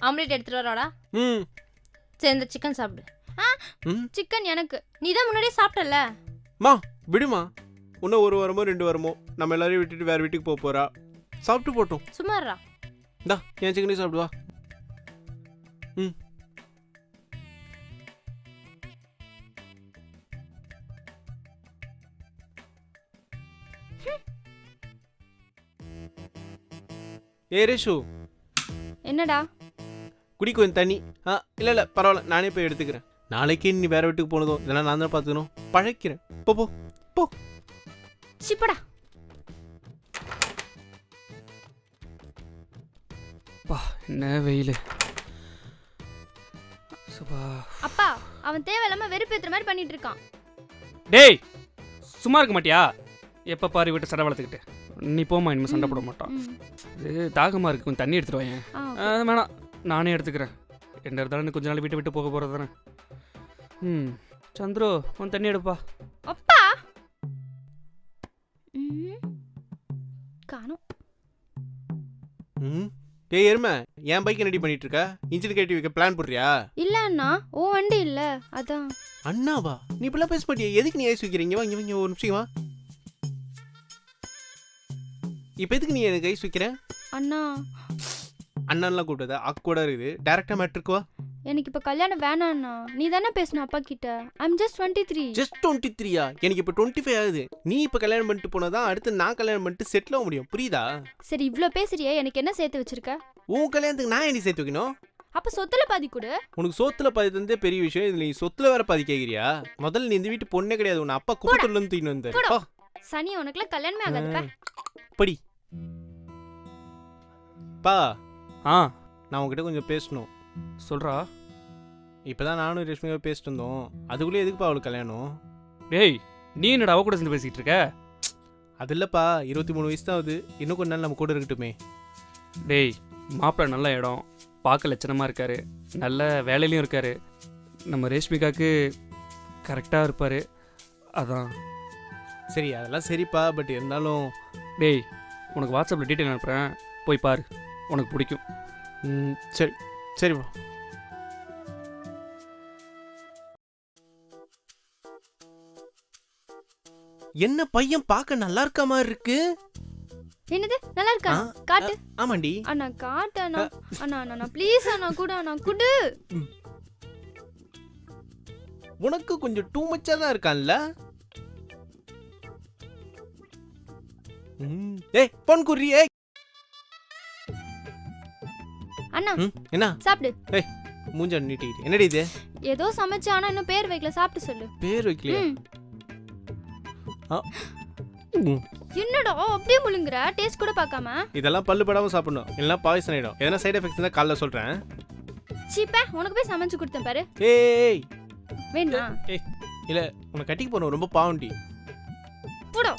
Omelette எடுத்துட்டு வராடா. ம். சரி இந்த சிக்கன் சாப்பிடு. ஆ ம். சிக்கன் எனக்கு. நீ தான் முன்னாடியே சாப்பிட்டல மா விடுமா. இன்னும் ஒரு வாரமோ ரெண்டு வாரமோ நம்ம எல்லாரையும் விட்டுட்டு வேற வீட்டுக்கு போக போறா. சாப்பிட்டு போட்டோம். சும்மாறா இந்தா என் சிக்கனே சாப்பிடுவா ம். ஏ ரேஷு. என்னடா? குடி கொஞ்சம் தண்ணி. ஆ இல்லை இல்லை பரவாயில்ல நானே போய் எடுத்துக்கிறேன். நாளைக்கே நீ வேற வீட்டுக்கு போனதும் இதெல்லாம் நான் தான் பார்த்துக்கணும். பழைக்கிறேன். போ போ போ. சிப்படா. பா என்ன வெயில். சுபா. அப்பா அவன் தேவையில்லாம வெறுப்பேத்துற மாதிரி பண்ணிட்டு இருக்கான் டேய் சும்மா இருக்க மாட்டியா? எப்போ பாரு விட்டு சண்டை வளர்த்துக்கிட்டு. நீ போமா இனிமேல் சண்டை போட மாட்டான். இது தாகமாக இருக்கு கொஞ்சம் தண்ணி எடுத்துட்டு ஆ, வேணாம். நானே எடுத்துக்கிறேன். என்ன இருந்தாலும் கொஞ்ச நாள் வீட்டை விட்டு போக போகிறது தானே ம் சந்துரு உன் தண்ணி எடுப்பா. அப்பா! ம். காணோம். ம் ஏய் எருமை என் பைக்கை ரெடி பண்ணிட்டு இருக்க இன்ஜின் கட்டி வைக்க பிளான் போடுறியா? இல்ல அண்ணா ஓ வண்டி இல்ல அதான். அண்ணாவா? நீ இப்பெல்லாம் பேச மாட்டியா எதுக்கு நீ ஐஸ் வைக்கிறீங்க? வாங்க வாங்க ஒரு நிமிஷம் வா. இப்போ எதுக்கு நீ எனக்கு ஐஸ் வைக்கிற? அண்ணா அண்ணன்லாம் கூப்பிட்டதா? அக்கூட இருக்குது. டேரக்டா மேட்ருக்கு வா. எனக்கு இப்ப கல்யாணம் வேணாண்ணா நீ தானே பேசணும் அப்பா கிட்ட? I'm just twenty three just twenty த்ரீயா எனக்கு இப்போ டுவெண்ட்டி ஃபைவ் ஆகுது. நீ இப்போ கல்யாணம் பண்ணிட்டு போனதான் அடுத்து நான் கல்யாணம் பண்ணிட்டு செட்டில் ஆக முடியும். புரியுதா? சரி இவ்ளோ பேசுறியே. எனக்கு என்ன சேர்த்து வச்சிருக்க? உன் கல்யாணத்துக்கு நான் என்ன சேர்த்து வைக்கணும்? அப்ப சொத்துல பாதி கொடு. உனக்கு சொத்துல பாதி தந்தே பெரிய விஷயம். இதுல நீ சொத்துல வேற பாதி கேக்குறியா? முதல்ல நீ இந்த வீட்டு பொண்ணே கிடையாது. உன் அப்பா குப்பத்துல இருந்து தூக்கின்னு வந்தாரு போடா. பா, சனி உனக்குலாம் கல்யாணமே ஆகாதுப்பா. படி. பா. ஆ நான் உன்கிட்ட கொஞ்சம் பேசணும். சொல்கிறா இப்பதான் நானும் ரேஷ்மியாவும் பேசிட்டு இருந்தோம். அதுக்குள்ளே எதுக்குப்பா அவளுக்கு கல்யாணம்? டேய் நீ என்னடா அவ கூட சேர்ந்து பேசிக்கிட்டு இருக்க? அது இல்லப்பா இருபத்தி மூணு வயசு தான் ஆகுது இன்னும் கொஞ்ச நாள் நம்ம கூட இருக்கட்டுமே. டேய் மாப்பிள்ளை நல்ல இடம். பார்க்க லட்சணமாக இருக்காரு. நல்ல வேலையிலையும் இருக்காரு. நம்ம ரேஷ்மிகாவுக்கு கரெக்டாக இருப்பார். அதான். சரி அதெல்லாம் சரிப்பா பட் இருந்தாலும் டேய் உனக்கு வாட்ஸ்அப்பில் டீட்டெயில் அனுப்புகிறேன் போய் பாரு. உனக்கு பிடிக்கும். ம், சரி. சரிப்பா என்ன பையன் பார்க்க நல்லா இருக்க மாதிரி இருக்கு? என்னது? நல்லா இருக்கா? காட்டு. ஆமாண்டி. அண்ணா காட்டு அண்ணா. அண்ணா அண்ணா, அண்ணா ப்ளீஸ் அண்ணா கூட அண்ணா குடு. உனக்கு கொஞ்சம் டூ மச்சா தான் இருக்கான்ல? ம், ஏய் பொன் குறி ஏய் அண்ணா. என்ன? சாப்பிடு. மூஞ்ச நீட்டிக்கிட்டு. என்னடி இது? ஏதோ சமைச்சு ஆனா இன்னும் பேர் வைக்கல. சாப்பிட்டு சொல்லு. பேர் வைக்கலையா. என்னடா அப்படியே முழுங்குற? டேஸ்ட் கூட பார்க்காம? இதெல்லாம் பல்லு படாம சாப்பிடணும். இல்லைன்னா பாய்சன் ஆயிடும். எதனா சைடு எஃபெக்ட்ஸ் தான் காலைல சொல்றேன். சீப்பா உனக்கு போய் சமைச்சு கொடுத்தேன் பாரு. ஏய் வேணுமா? ஏய் இல்ல உன்னை கட்டிக்கு போறோம் ரொம்ப பாவண்டி. போடா.